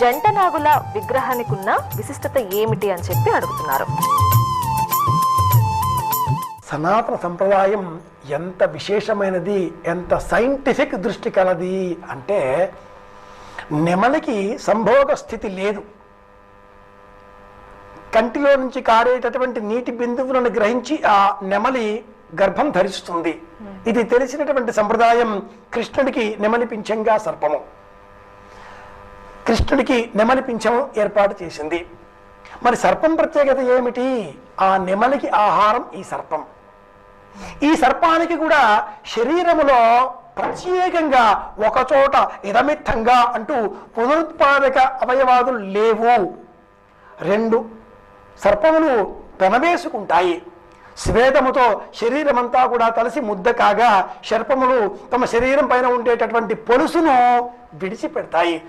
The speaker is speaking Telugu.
జంట నాగుల విగ్రహానికి ఉన్న విశిష్టత ఏమిటి అని చెప్పి అడుగుతున్నారు. సనాతన సంప్రదాయం ఎంత విశేషమైనది ఎంత సైంటిఫిక్ దృష్టి కలది అంటే నెమలికి సంభోగ స్థితి లేదు. కంటిలో నుంచి కారేటటువంటి నీటి బిందువులను గ్రహించి ఆ నెమలి గర్భం ధరిస్తుంది. ఇది తెలిసినటువంటి సంప్రదాయం కృష్ణుడికి నెమలి పింఛంగా సర్పము. కృష్ణుడికి నెమలిపించడం ఏర్పాటు చేసింది. మరి సర్పం ప్రత్యేకత ఏమిటి? ఆ నెమలికి ఆహారం ఈ సర్పం. ఈ సర్పానికి కూడా శరీరములో ప్రత్యేకంగా ఒకచోట ఇదమిత్తంగా అంటూ పునరుత్పాదక అవయవాదులు లేవు. రెండు సర్పములు పెనవేసుకుంటాయి. స్వేదముతో శరీరమంతా కూడా కలిసి ముద్ద కాగా సర్పములు తమ శరీరం పైన ఉండేటటువంటి పొలుసును విడిచిపెడతాయి.